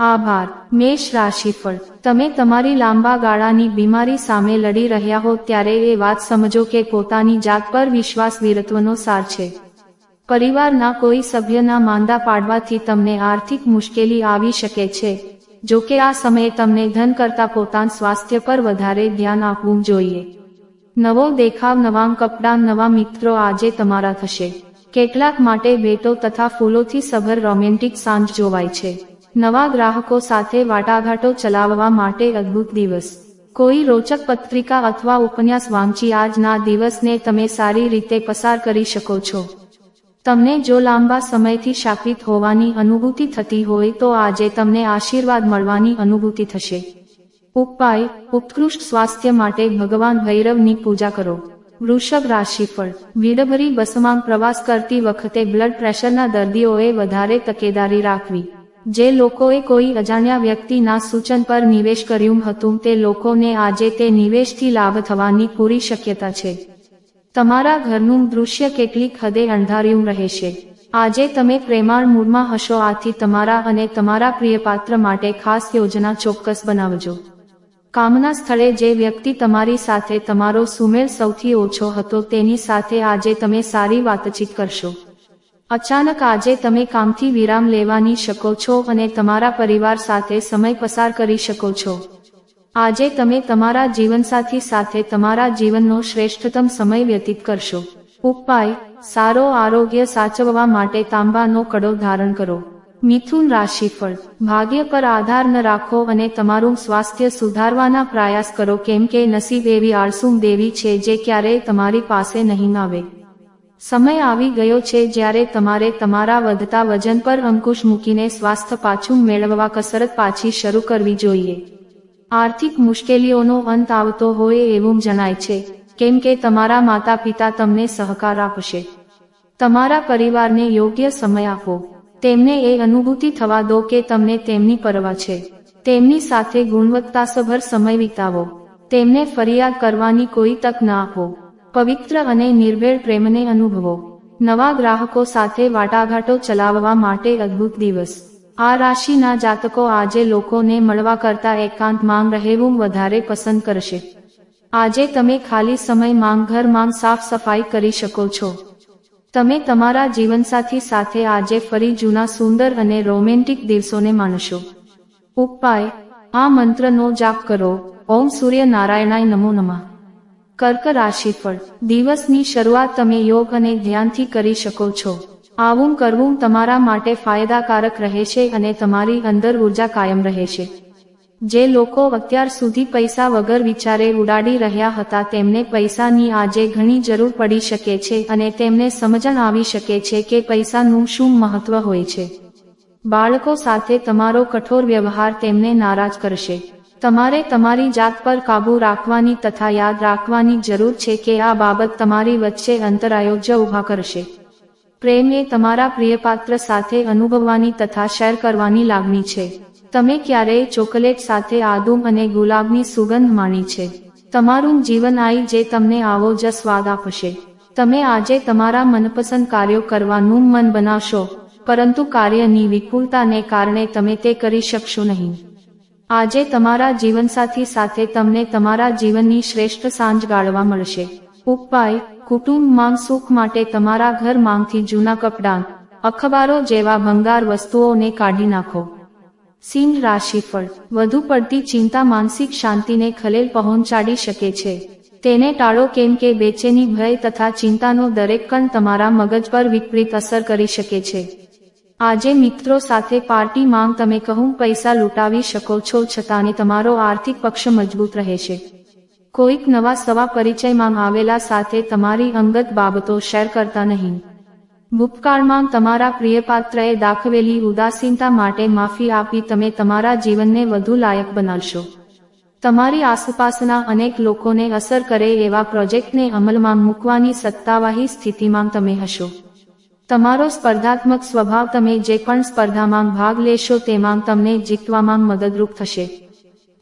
આભાર. મેષ રાશિફળ. તમે તમારી લાંબા ગાળાની બીમારી સામે લડી રહ્યા હો ત્યારે એ વાત સમજો કે પોતાની જાત પર વિશ્વાસ વીરત્વનો સાર છે. પરિવારના કોઈ સભ્યના માંદા પાડવાથી તમને આર્થિક મુશ્કેલી આવી શકે છે. જો કે આ સમયે તમને ધન કરતા પોતાના સ્વાસ્થ્ય પર વધારે ધ્યાન આપવું જોઈએ. નવો દેખાવ, નવા કપડાં, નવા મિત્રો આજે તમારા થશે. કેટલાક માટે ભેટો તથા ફૂલોથી સભર રોમેન્ટિક સાંજ જોવાય છે. નવા ગ્રાહકો સાથે વાટાઘાટો ચલાવવા માટે અદ્ભુત દિવસ. કોઈ રોચક પત્રિકા અથવા ઉપન્યાસ વાંચી આજના દિવસને તમે સારી રીતે પસાર કરી શકો છો. તમને જો લાંબા સમયથી શાપિત હોવાની અનુભૂતિ થતી હોય તો આજે તમને આશીર્વાદ મળવાની અનુભૂતિ થશે. ઉપાય, ઉત્કૃષ્ટ સ્વાસ્થ્ય માટે ભગવાન ભૈરવની પૂજા કરો. વૃષભ રાશિફળ. વીડભરી બસમાં પ્રવાસ કરતી વખતે બ્લડ પ્રેશરના દર્દીઓએ વધારે તકેદારી રાખવી. જે લોકોએ કોઈ અજાણ્યા વ્યક્તિના સૂચન પર નિવેશ કર્યું હતું, તે લોકોને આજે તે નિવેશથી લાભ થવાની પૂરી શક્યતા છે. તમારા ઘરનું દૃશ્ય કેટલીક હદે અંધાર્યું રહેશે. આજે તમે પ્રેમાળ મૂડમાં હશો, આથી તમારા અને તમારા પ્રિયપાત્ર માટે ખાસ યોજના ચોક્કસ બનાવજો. કામના સ્થળે જે વ્યક્તિ તમારી સાથે તમારો સુમેળ સૌથી ઓછો હતો, તેની સાથે આજે તમે સારી વાતચીત કરશો. અચાનક આજે તમે કામથી વિરામ લેવાની શકો છો અને તમારા પરિવાર સાથે સમય પસાર કરી શકો છો. આજે તમે તમારા જીવનસાથી સાથે તમારા જીવનનો શ્રેષ્ઠતમ સમય વ્યતીત કરશો. ઉપાય, સારો આરોગ્ય સાચવવા માટે તાંબાનો કડો ધારણ કરો. મિથુન રાશિફળ, ભાગ્ય પર આધાર ન રાખો અને તમારું સ્વાસ્થ્ય સુધારવાના પ્રયાસ કરો કેમ કે નસીબ એવી આળસુમ દેવી છે જે ક્યારેય તમારી પાસે નહીં આવે. સમય આવી ગયો છે જ્યારે તમારે તમારા વધતા વજન પર અંકુશ મૂકીને સ્વાસ્થ્ય પાછું મેળવવા કસરત પાછી શરૂ કરવી જોઈએ. આર્થિક મુશ્કેલીઓનો અંત આવતો હોય એવું જણાય છે, કેમ કે તમારા માતા પિતા તમને સહકાર આપશે. તમારા પરિવારને યોગ્ય સમય આપો. તેમને એ અનુભૂતિ થવા દો કે તમને તેમની પરવા છે. તેમની સાથે ગુણવત્તાસભર સમય વિતાવો. તેમને ફરિયાદ કરવાની કોઈ તક ન આપો. પવિત્ર અને નિર્ભેળ પ્રેમને અનુભવો. નવા ગ્રાહકો સાથે વાટાઘાટો ચલાવવા માટે અદ્ભુત દિવસ. આ રાશિના જાતકો આજે લોકોને મળવા કરતા એકાંત માંગ રહેવું વધારે પસંદ કરશે. આજે તમે ખાલી સમય માંગ, ઘર માંગ સાફ સફાઈ કરી શકો છો. તમે તમારા જીવનસાથી સાથે આજે ફરી જૂના સુંદર અને રોમેન્ટિક દિવસોને માણશો. ઉપાય, આ મંત્રનો જાપ કરો. ઓમ સૂર્ય નારાયણાય નમો નમઃ. કર્ક રાશિફળ દિવસની શરૂઆત તમે યોગ અને ધ્યાનથી કરી શકો છો. આવું કરવું તમારા માટે ફાયદાકારક રહેશે અને તમારી અંદર ઊર્જા કાયમ રહેશે. જે લોકો અત્યાર સુધી પૈસા વગર વિચારે ઉડાડી રહ્યા હતા તેમને પૈસાની આજે ઘણી જરૂર પડી શકે છે અને તેમને સમજણ આવી શકે છે કે પૈસાનું શું મહત્વ હોય છે. બાળકો સાથે તમારો કઠોર વ્યવહાર તેમને નારાજ કરશે. તમારે તમારી જાત પર કાબૂ રાખવાની તથા યાદ રાખવાની જરૂર છે કે આ બાબત તમારી વચ્ચે અંતરાયો જ ઊભા કરશે. પ્રેમ એ તમારા પ્રિયપાત્ર સાથે અનુભવવાની તથા શેર કરવાની લાગણી છે. તમે ક્યારેય ચોકલેટ સાથે આદુમ અને ગુલાબની સુગંધ માણી છે. તમારું જીવન આઈ જે તમને આવો જ સ્વાદ આપશે. તમે આજે તમારા મનપસંદ કાર્યો કરવાનું મન બનાવશો, પરંતુ કાર્યની વિપુલતાને કારણે તમે તે કરી શકશો નહીં. આજે તમારા જીવનસાથી સાથે તમને તમારા જીવનની શ્રેષ્ઠ સાંજ ગાળવા મળશે. ઉપાય કુટુંબમાં સુખ માટે તમારા ઘર માંગથી જૂના કપડાં, અખબારો જેવા ભંગાર વસ્તુઓને કાઢી નાખો. સિંહ રાશિફળ, વધુ પડતી ચિંતા માનસિક શાંતિને ખલેલ પહોંચાડી શકે છે. તેને ટાળો કેમ કે બેચેની ભય તથા ચિંતાનો દરેક કણ તમારા મગજ પર વિપરીત અસર કરી શકે છે. આજે મિત્રો સાથે પાર્ટી માંગ તમે કહું, પૈસા લૂંટાવી શકો છો છતાં તમારો આર્થિક પક્ષ મજબૂત રહેશે. કોઈક નવા સવા પરિચયમાં આવેલા સાથે તમારી અંગત બાબતો શેર કરતા નહીં. ભૂતકાળમાં તમારા પ્રિયપાત્રએ દાખવેલી ઉદાસીનતા માટે માફી આપી તમે તમારા જીવનને વધુ લાયક બનાવશો. તમારી આસપાસના અનેક લોકોને અસર કરે એવા પ્રોજેક્ટને અમલમાં મૂકવાની સત્તાવાહી સ્થિતિમાં તમે હશો. તમારો સ્પર્ધાત્મક સ્વભાવ તમે જે પણ સ્પર્ધામાં ભાગ લેશો તેમાં તમને જીતવામાં મદદરૂપ થશે.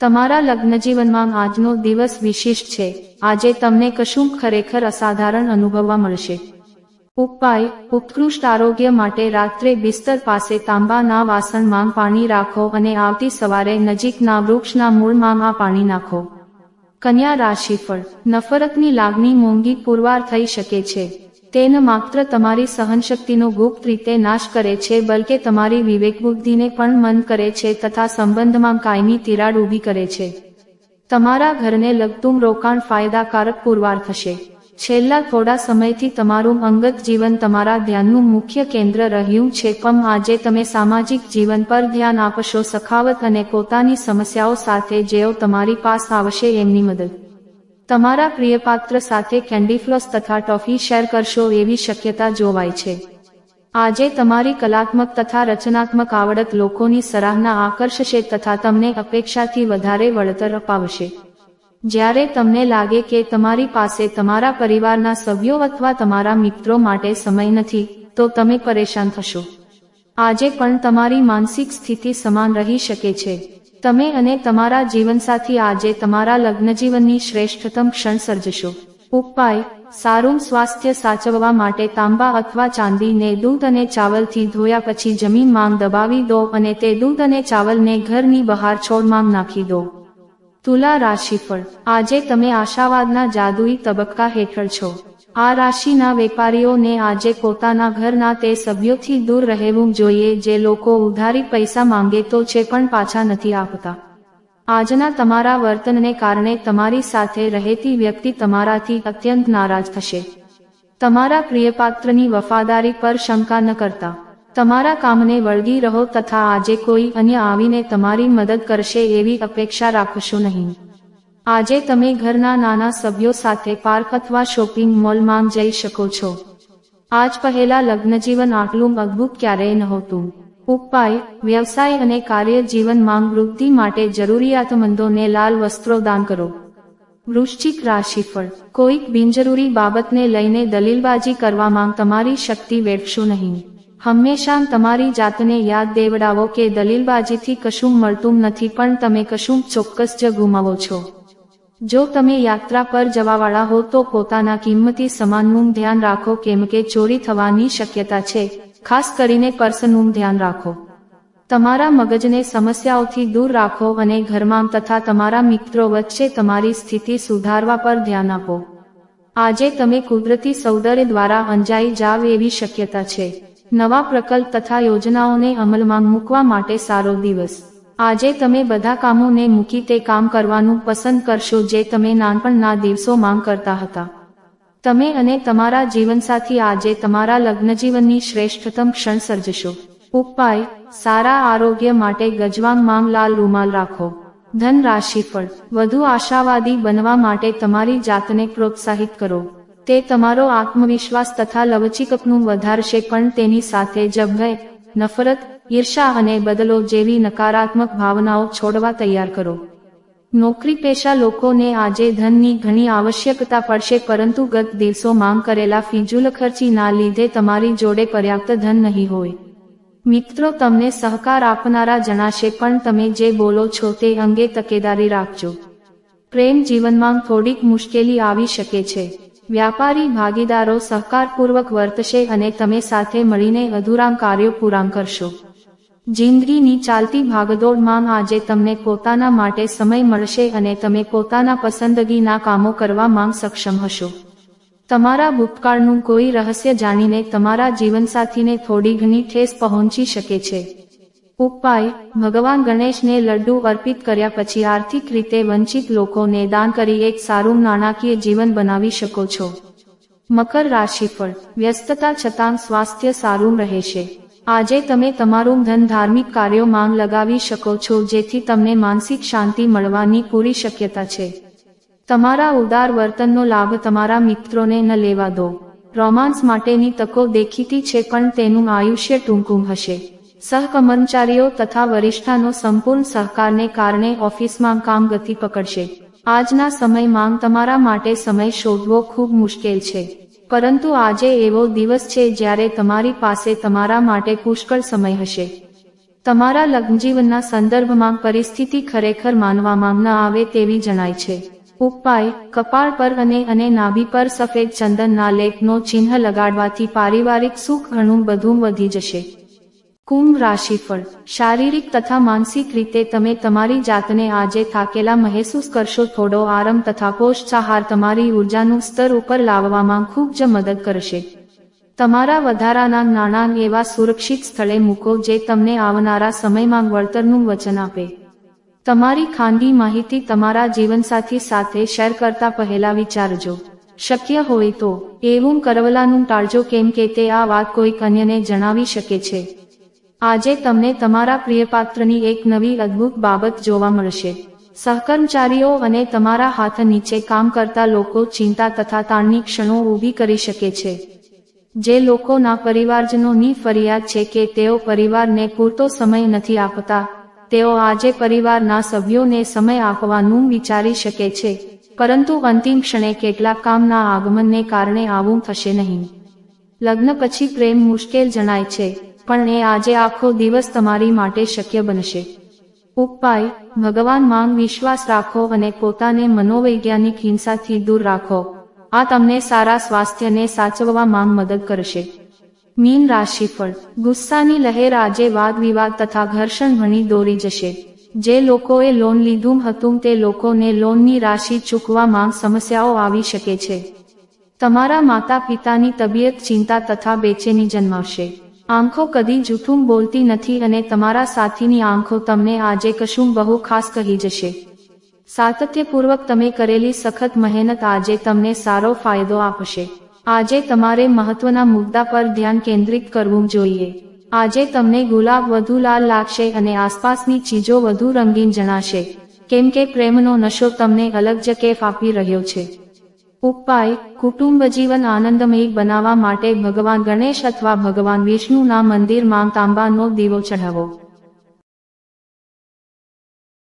તમારા લગ્નજીવનમાં આજનો દિવસ વિશિષ્ટ છે. આજે તમને કશું ખરેખર અસાધારણ અનુભવવા મળશે. ઉપાય, ઉત્કૃષ્ટ આરોગ્ય માટે રાત્રે બિસ્તર પાસે તાંબાના વાસણમાં પાણી રાખો અને આવતી સવારે નજીકના વૃક્ષના મૂળમાં આ પાણી નાખો. કન્યા રાશિફળ. નફરતની લાગણી મોંઘી પુરવાર થઈ શકે છે. તે માત્ર તમારી સહનશક્તિનો ગુપ્ત રીતે નાશ કરે છે, બલકે તમારી વિવેકબુદ્ધિને પણ મન કરે છે તથા સંબંધમાં કાયમી તિરાડ ઊભી કરે છે. તમારા ઘરને લગતું રોકાણ ફાયદાકારક પુરવાર થશે. છેલ્લા થોડા સમયથી તમારું અંગત જીવન તમારા ધ્યાનનું મુખ્ય કેન્દ્ર રહ્યું છે. પણ આજે તમે સામાજિક જીવન પર ધ્યાન આપશો. સખાવત અને પોતાની સમસ્યાઓ સાથે જેઓ તમારી પાસ આવશે, એમની મદદ. તમારા પ્રિયપાત્ર સાથે કેન્ડીફ્લોસ તથા ટોફી શેર કરશો એવી શક્યતા જોવાય છે. આજે તમારી કલાત્મક તથા રચનાત્મક આવડત લોકોની સરાહના આકર્ષશે તથા તમને અપેક્ષાથી વધારે વળતર અપાવશે. જ્યારે તમને લાગે કે તમારી પાસે તમારા પરિવારના સભ્યો અથવા તમારા મિત્રો માટે સમય નથી, તો તમે પરેશાન થશો. આજે પણ તમારી માનસિક સ્થિતિ સમાન રહી શકે છે. તમે અને તમારા જીવનસાથી આજે તમારા લગ્નજીવનની શ્રેષ્ઠતમ ક્ષણ સર્જશો. ઉપાય, સારું સ્વાસ્થ્ય સાચવવા માટે તાંબા અથવા ચાંદીને દૂધ અને ચાવલથી ધોયા પછી જમીન માંગ દબાવી દો અને તે દૂધ અને ચાવલને ઘરની બહાર છોડમાં નાખી દો. તુલા રાશિફળ. આજે તમે આશાવાદના જાદુઈ તબક્કા હેઠળ છો. આ રાશિના વેપારીઓને આજે પોતાના ઘરના તે સભ્યોથી દૂર રહેવું જોઈએ, જે લોકો ઉધારી પૈસા માંગે તો છે પણ પાછા નથી આપતા આજના તમારા વર્તનને કારણે તમારી સાથે રહેતી વ્યક્તિ તમારાથી અત્યંત નારાજ થશે. તમારા પ્રિયપાત્રની વફાદારી પર શંકા ન કરતા. તમારા કામને વળગી રહો તથા આજે કોઈ અન્ય આવીને તમારી મદદ કરશે એવી અપેક્ષા રાખશો નહીં. આજે તમે ઘરના નાના સભ્યો સાથે પાર્ક અથવા શોપિંગ મોલમાં જઈ શકો છો. આજ પહેલા લગ્નજીવન આટલું મજબૂત ક્યારેય નહોતું. ઉપાય, વ્યવસાય અને કાર્ય જીવન માંગ વૃદ્ધિ માટે જરૂરિયાતમંદોને લાલ વસ્ત્રો દાન કરો. વૃશ્ચિક રાશિફળ, કોઈક બિનજરૂરી બાબતને લઈને દલીલબાજી કરવામાં તમારી શક્તિ વેઠશો નહીં. હંમેશા તમારી જાતને યાદ દેવડાવો કે દલીલબાજીથી કશું મળતું નથી પણ તમે કશું ચોક્કસ જ ગુમાવો છો. જો તમે યાત્રા પર જવાવાળા હો તો પોતાના કિંમતી સામાનનું ધ્યાન રાખો કેમ કે ચોરી થવાની શક્યતા છે. ખાસ કરીને પર્સનું ધ્યાન રાખો. તમારા મગજને સમસ્યાઓથી દૂર રાખો અને ઘરમાં તથા તમારા મિત્રો વચ્ચે તમારી સ્થિતિ સુધારવા પર ધ્યાન આપો. આજે તમે કુદરતી સૌંદર્ય દ્વારા અંજાઈ જાવ એવી શક્યતા છે. નવા પ્રકલ્પ તથા યોજનાઓને અમલમાં મૂકવા માટે સારો દિવસ. આજે તમે બધા કામોને મૂકી તે કામ કરવાનું પસંદ કરશો જે તમે નાનપણના દિવસોમાં કરતા હતા. તમે અને તમારા જીવનસાથી આજે તમારા લગ્નજીવનની શ્રેષ્ઠતમ ક્ષણ સર્જશો. ઉપાય, સારા આરોગ્ય માટે ગજવાંગ માંગ લાલ રૂમાલ રાખો. ધન રાશિ ફળ, વધુ આશાવાદી બનવા માટે તમારી જાતને પ્રોત્સાહિત કરો. તે તમારો આત્મવિશ્વાસ તથા લવચીકપનું વધારશે પણ તેની સાથે જભય નફરત ઈર્ષા અને બદલો જેવી નકારાત્મક ભાવનાઓ છોડવા તૈયાર કરો. નોકરી પેશા લોકોને આજે ધનની ઘણી આવશ્યકતા પડશે પરંતુ ગત દિવસો માંગ કરેલા ફિજુલ ખર્ચીના લીધે તમારી જોડે પર્યાપ્ત ધન નહીં હોય. મિત્રો, તમને સહકાર આપનારા જણાશે પણ તમે જે બોલો છો તે અંગે તકેદારી રાખજો. પ્રેમ જીવનમાં થોડીક મુશ્કેલી આવી શકે છે. વ્યાપારી ભાગીદારો સહકારપૂર્વક વર્તશે અને તમે સાથે મળીને અધૂરામ કાર્યો પૂરા કરશો. જિંદગીની ચાલતી ભાગદોડમાં આજે તમને પોતાના માટે સમય મળશે અને તમે પોતાના પસંદગીના કામો કરવામાં સક્ષમ હશો. તમારા ભૂતકાળનું કોઈ રહસ્ય જાણીને તમારા જીવનસાથીને થોડી ઘણી ઠેસ પહોંચી શકે છે. ઉપાય, ભગવાન ગણેશને લડ્ડુ અર્પિત કર્યા પછી આર્થિક રીતે વંચિત લોકોને દાન કરી એક સારું નાણાકીય જીવન બનાવી શકો છો. મકર રાશિફળ, વ્યસ્તતા છતાં સ્વાસ્થ્ય સારું રહેશે. આજે તમે તમારું ધન ધાર્મિક કાર્યોમાં લગાવી શકો છો, જેથી તમને માનસિક શાંતિ મળવાની પૂરી શક્યતા છે. તમારા ઉદાર વર્તનનો લાભ તમારા મિત્રોને ન લેવા દો. રોમાન્સ માટેની તકો દેખીતી છે, પણ તેનું આયુષ્ય ટૂંકું હશે. સહકર્મચારીઓ તથા વરિષ્ઠાનો સંપૂર્ણ સહકારને કારણે ઓફિસમાં કામ ગતિ પકડશે. આજના સમયમાં તમારા માટે સમય શોધવો ખૂબ મુશ્કેલ છે. પરંતુ આજે એવો દિવસ છે જ્યારે તમારી પાસે તમારા માટે પુષ્કળ સમય હશે. તમારા લગ્નજીવનના સંદર્ભમાં પરિસ્થિતિ ખરેખર માનવામાં ન આવે તેવી જણાય છે. ઉપાય, કપાળ પર અને અને નાભી પર સફેદ ચંદનના લેખનો ચિહ્ન લગાડવાથી પારિવારિક સુખ ઘણું બધું વધી જશે. કુંભ રાશિફળ. શારીરિક તથા માનસિક રીતે તમે તમારી જાતને આજે થાકેલા મહેસૂસ કરશો. થોડો આરામ તથા પોષાહાર તમારી ઉર્જાનું સ્તર ઉપર લાવવામાં ખૂબ જ મદદ કરશે. તમારા વધારાના નાણાં એવા સુરક્ષિત સ્થળે મૂકો જે તમને આવનારા સમયમાં વળતરનું વચન આપે. તમારી ખાનગી માહિતી તમારા જીવનસાથી સાથે શેર કરતા પહેલા વિચારજો. શક્ય હોય તો, એવું કરવલાનું ટાળજો કેમ કે તે આ વાત કોઈક અન્યને જણાવી શકે છે. આજે તમને તમારા પ્રિયપાત્રની એક નવી અદ્ભુત બાબત જોવા મળશે. સહકર્મચારીઓ અને તમારા હાથ નીચે કામ કરતા લોકો ચિંતા તથા તાણની ક્ષણો ઊભી કરી શકે છે. જે લોકોના પરિવારજનોની ફરિયાદ છે કે તેઓ પરિવારને પૂરતો સમય નથી આપતા, તેઓ આજે પરિવારના સભ્યોને સમય આપવાનું વિચારી શકે છે, પરંતુ અંતિમ ક્ષણે કેટલાક કામના આગમનને કારણે આવું થશે નહીં. લગ્ન પછી પ્રેમ મુશ્કેલ જણાય છે. પણ એ આજે આખો દિવસ તમારી માટે શક્ય બનશે. ઉપાય, ભગવાન માંગ વિશ્વાસ રાખો અને પોતાને મનોવૈજ્ઞાનિક હિંસાથી દૂર રાખો. આ તમને સારા સ્વાસ્થ્યને સાચવવામાં મદદ કરશે. મીન રાશિફળ. ગુસ્સાની લહેર આજે વાદ વિવાદ તથા ઘર્ષણ ભણી દોરી જશે. જે લોકોએ લોન લીધું હતું તે લોકોને લોનની રાશિ ચૂકવામાં સમસ્યાઓ આવી શકે છે. તમારા માતા પિતાની તબિયત, ચિંતા તથા બેચેની જન્માવશે. આંખો કદી જૂઠું બોલતી નથી અને તમારા સાથીની આંખો તમને આજે કશું બહુ ખાસ કહી જશે. સાતત્યપૂર્વક તમે કરેલી સખત મહેનત આજે તમને સારો ફાયદો આપશે. આજે તમારે મહત્વના મુદ્દા પર ધ્યાન કેન્દ્રિત કરવું જોઈએ. આજે તમને ગુલાબ વધુ લાલ લાગશે અને આસપાસની ચીજો વધુ રંગીન જણાશે. કેમ કે પ્રેમનો નશો તમને અલગ જ કેફ આપી રહ્યો છે. ઉપાય, કુટુંબ જીવન આનંદમય બનાવવા માટે ભગવાન ગણેશ અથવા ભગવાન વિષ્ણુના મંદિરમાં તાંબાનો દીવો ચઢાવો.